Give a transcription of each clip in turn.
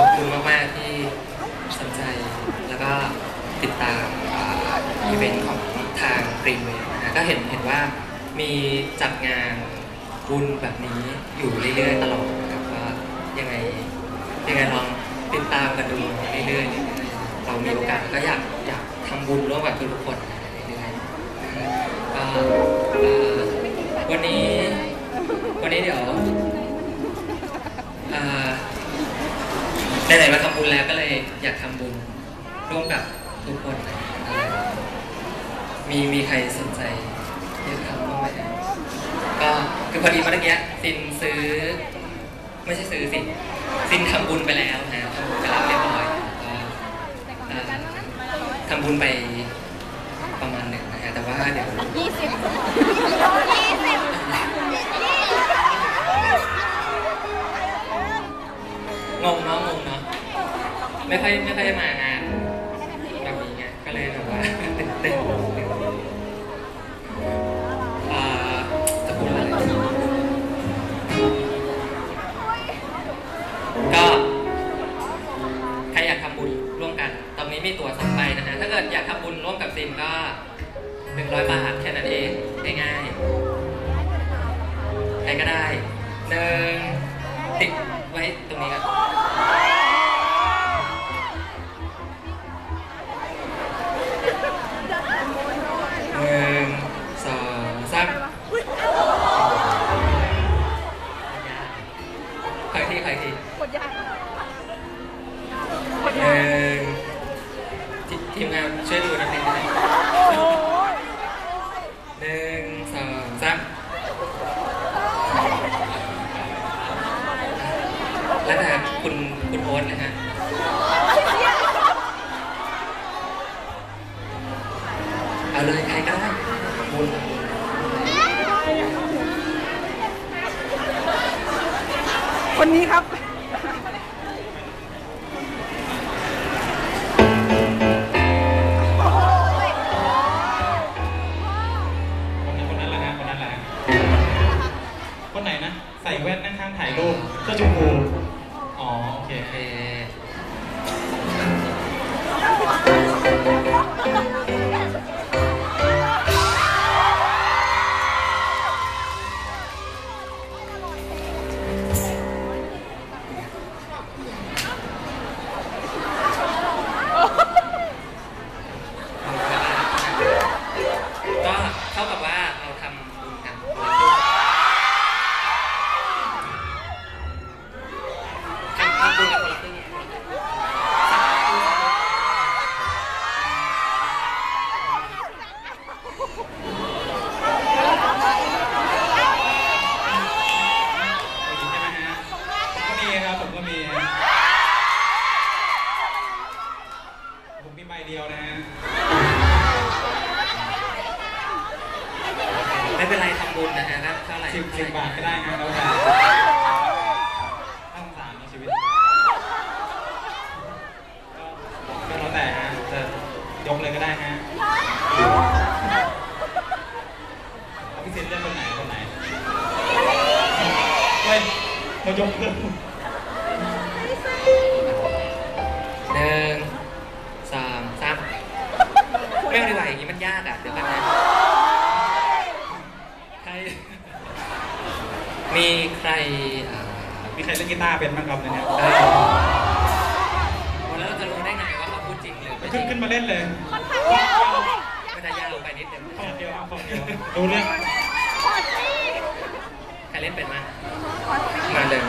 ขอบคุณมาก ๆ ที่สนใจ แล้วก็ติดตามอีเวนต์ของทางกรีนเวย์นะฮะก็เห็นเห็นว่ามีจัดงานบุญแบบนี้อยู่เรื่อย ๆ ตลอดนะครับว่ายังไงยังไงลองติดตามกันดูเรื่อยๆเรามีโอกาสก็อยากอยากทำบุญร่วมกับทุกๆคนเรื่อยๆก็วันนี้วันนี้เดี๋ยวอ่า ไหนๆมาทำบุญแล้วก็เลยอยากทำบุญร่วมกับทุกคนมีมีใครสนใจที่จะทำบ้างไหมก็คือพอดีเมื่อกี้ซินซื้อ ไม่ใช่ซื้อสิซินทำบุญไปแล้วนะทำบุญไปแล้วเรียบร้อยทำบุญไปประมาณหนึ่งนะฮะแต่ว่าเดี๋ยวยี่สิบยี่สิบงงเนาะงงเนาะ ไม่ค่อยไม่ค่อยได้มางานแบบนี้ไงก็เลยแบบว่าตื่นเต้นอ่าจะพูดอะไรก็ใครอยากทำบุญร่วมกัน ตอนนี้มีตั๋วสองใบนะฮะถ้าเกิดอยากทำบุญร่วมกับซินก็หนึ่งร้อยบาทแค่นั้นเองง่ายๆใครก็ได้หนึ่งติดไว้ตรงนี้ครับ คนนี้ครับคนนั้นคนนั้นแหละฮะคนนั้นแหละฮะคนไหนนะ ใส่แว่นนั่งข้างถ่ายรูปเสื้อชมพูอ๋อ โอเค ฮะเอาพี่เซนเลือกคนไหนคนไหนเฮ้ยเรายกเลือกหนึ่งสองสามไม่เอาดีกว่าอย่างนี้มันยากอะ เดี๋ยวกันนะใครมีใครอ่ามีใครเล่นกีตาร์เป็นบ้างครับเนี่ยเออแล้วเราจะรู้ได้ไงว่าเขาพูดจริงหรือไปไม่จขึ้รินง ขึ้นมาเล่นเลยมันพันยาวเลย ก็จะยาวไปนิดนึงขอเดียวครับขอเดียวรู้เรื่องขอสิใครเล่นเป็นมั้งมาเลย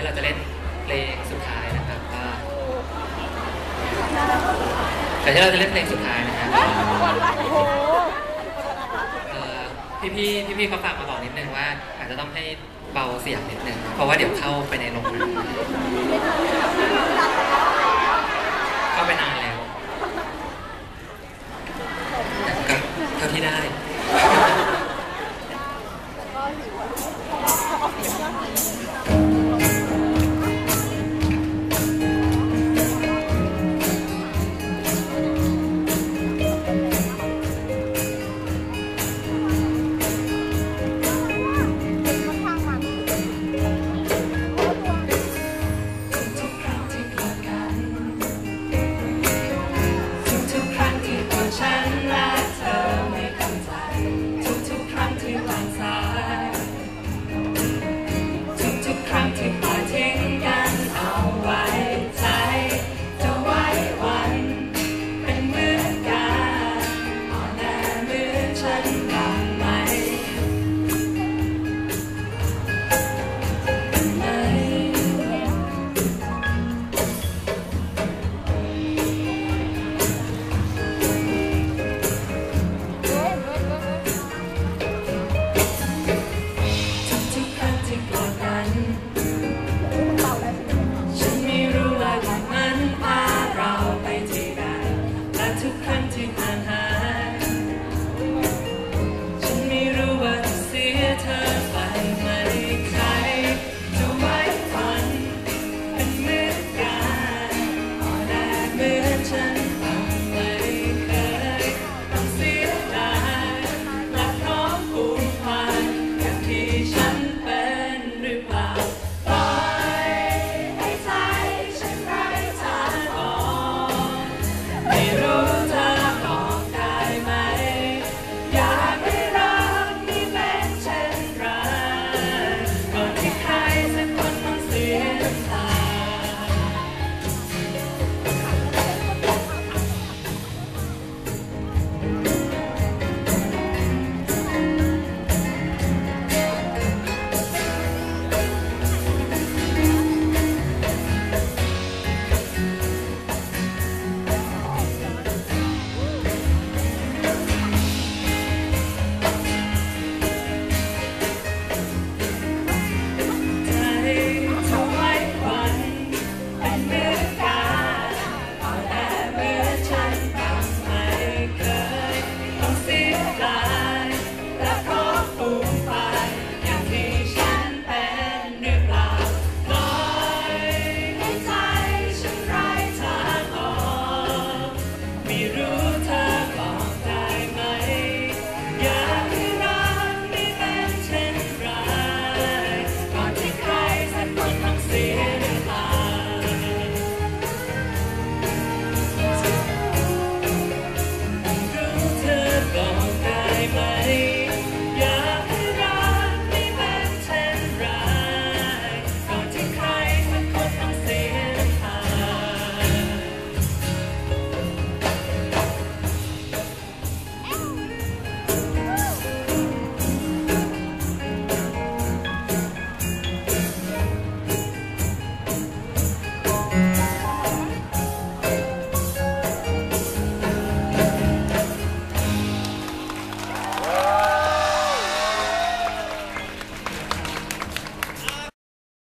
ที่เราจะเล่นเพลงสุดท้ายนะครับก่าแต่ที่เราจะเล่นเพลงสุดท้ายนะครับพี่พี่พี่พี่เขาฝากมาบอกนิดนึงว่า อาจจะต้องให้เบาเสียงนิดนึงเพราะว่าเดี๋ยวเข้าไปในโรงเข้าไปนานแล้วก็เท่าที่ได้